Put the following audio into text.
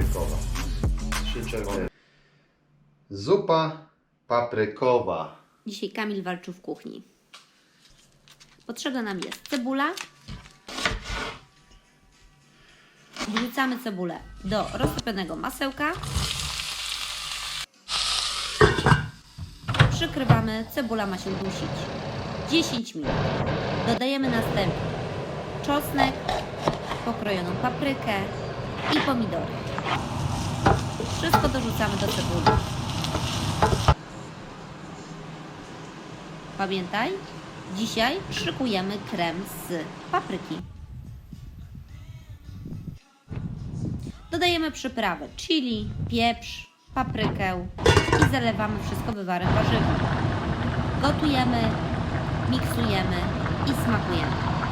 paprykowa. Trzy czerwone. Zupa paprykowa. Dzisiaj Kamil walczył w kuchni. Potrzebna nam jest cebula. Wrzucamy cebulę do roztopionego masełka. Przykrywamy, cebula ma się dusić. 10 minut. Dodajemy następnie czosnek, pokrojoną paprykę i pomidory. Wszystko dorzucamy do cebuli. Pamiętaj, dzisiaj szykujemy krem z papryki. Dodajemy przyprawy chili, pieprz, paprykę i zalewamy wszystko wywarem warzywnym. Gotujemy, miksujemy i smakujemy.